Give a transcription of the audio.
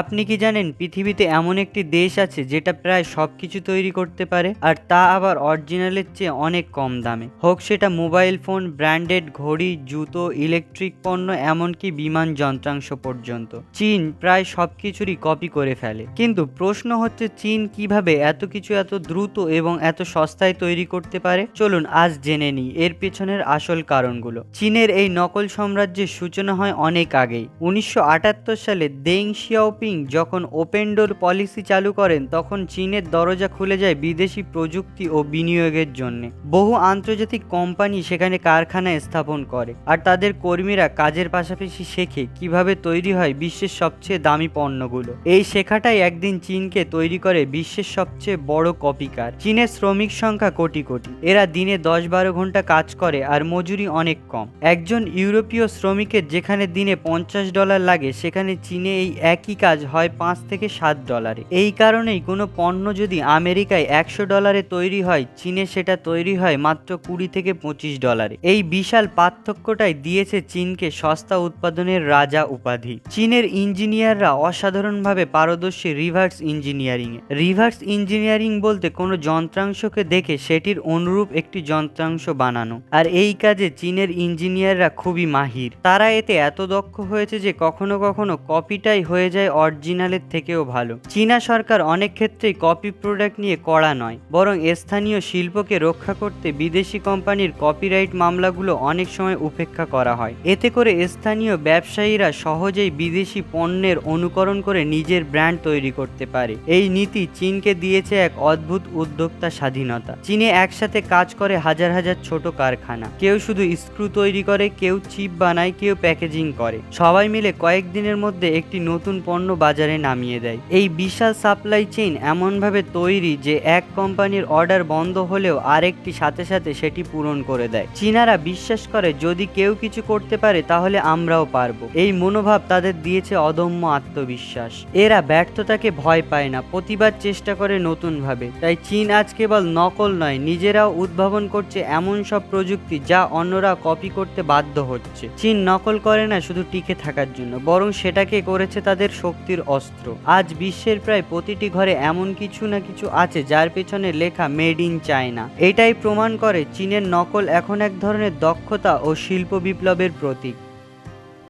আপনি কি জানেন পৃথিবীতে এমন একটি দেশ আছে যেটা প্রায় সব কিছু তৈরি করতে পারে, আর তা আবার অরিজিনালের চেয়ে অনেক কম দামে? হোক সেটা মোবাইল ফোন, ব্র্যান্ডেড ঘড়ি, জুতো, ইলেকট্রিক পণ্য, এমনকি বিমান যন্ত্রাংশ পর্যন্ত। চীন প্রায় সব কিছুরই কপি করে ফেলে। কিন্তু প্রশ্ন হচ্ছে চীন কীভাবে এত কিছু এত দ্রুত এবং এত সস্তায় তৈরি করতে পারে? চলুন আজ জেনে নিই, এর পেছনের আসল কারণগুলো। চীনের এই নকল সাম্রাজ্যের সূচনা হয় অনেক আগেই। উনিশশো আটাত্তর সালে দেং শিয়াওপিং যখন ওপেন ডোর পলিসি চালু করেন, তখন চীনের দরজা খুলে যায় বিদেশি প্রযুক্তি ও বিনিয়োগের জন্য। বহু আন্তর্জাতিক কোম্পানি সেখানে কারখানা স্থাপন করে, আর তাদের কর্মীরা কাজের পাশাপাশি শেখে কীভাবে তৈরি হয় বিশ্বের সবচেয়ে দামি পণ্যগুলো। এই শেখাটাই একদিন চীনকে তৈরি করে বিশ্বের সবচেয়ে বড় কপিকার চীনের শ্রমিক সংখ্যা কোটি কোটি। এরা দিনে দশ বারো ঘণ্টা কাজ করে, আর মজুরি অনেক কম। একজন ইউরোপীয় শ্রমিকের যেখানে দিনে পঞ্চাশ ডলার লাগে, সেখানে চীনে এই একই কাজ হয় পাঁচ থেকে সাত ডলারে। এই কারণেই কোনো পণ্য যদি আমেরিকায় একশো ডলারে তৈরি হয়, চীনে সেটা তৈরি হয় মাত্র কুড়ি থেকে পঁচিশ ডলারে। এই বিশাল পার্থক্যটাই দিয়েছে চীনকে সস্তা উৎপাদনের রাজা উপাধি। চীনের ইঞ্জিনিয়াররা অসাধারণভাবে পারদর্শী রিভার্স ইঞ্জিনিয়ারিং এ রিভার্স ইঞ্জিনিয়ারিং বলতে কোনো যন্ত্রাংশকে দেখে সেটির অনুরূপ একটি যন্ত্রাংশ বানানো। আর এই কাজে চীনের ইঞ্জিনিয়াররা খুবই মাহির। তারা এতে এত দক্ষ হয়েছে যে কখনো কখনো কপিটাই হয়ে যায় অরিজিনালের থেকেও ভালো। চীনা সরকার অনেক ক্ষেত্রেই কপি প্রোডাক্ট নিয়ে কড়া নয়, বরং স্থানীয় শিল্পকে রক্ষা করতে বিদেশি কোম্পানির কপিরাইট মামলাগুলো অনেক সময় উপেক্ষা করা হয়। এতে করে স্থানীয় ব্যবসায়ীরা সহজেই বিদেশি পণ্যের অনুকরণ করে নিজের ব্র্যান্ড তৈরি করতে পারে। এই নীতি চীনকে দিয়েছে এক অদ্ভুত উদ্যোক্তা স্বাধীনতা। চীনে একসাথে কাজ করে হাজার হাজার ছোট কারখানা। কেউ শুধু স্ক্রু তৈরি করে, কেউ চিপ বানায়, কেউ প্যাকেজিং করে। সবাই মিলে কয়েকদিনের মধ্যে একটি নতুন পণ্য বাজারে নামিয়ে দেয়। এই বিশাল সাপ্লাই চেইন এমনভাবে তৈরি যে এক কোম্পানির অর্ডার বন্ধ হলেও আরেকটি সাথে সাথে সেটি পূরণ করে দেয়। চীনারা বিশ্বাস করে, যদি কেউ কিছু করতে পারে তাহলে আমরাও পারব। এই মনোভাব তাদের দিয়েছে অদম্য আত্মবিশ্বাস। এরা ব্যর্থতাকে ভয় পায় না, প্রতিবাদ চেষ্টা করে নতুনভাবে। তাই চীন আজ কেবল নকল নয়, নিজেরাও উদ্ভাবন করছে এমন সব প্রযুক্তি যা অন্যরা কপি করতে বাধ্য হচ্ছে। চীন নকল করে না শুধু টিকে থাকার জন্য, বরং সেটাকে করেছে তাদের শক্তির অস্ত্র। আজ বিশ্বের প্রায় প্রতিটি ঘরে এমন কিছু না কিছু আছে যার পেছনে লেখা মেড ইন চায়না এটাই প্রমাণ করে চীনের নকল এখন এক ধরনের দক্ষতা ও শিল্প বিপ্লবের প্রতীক।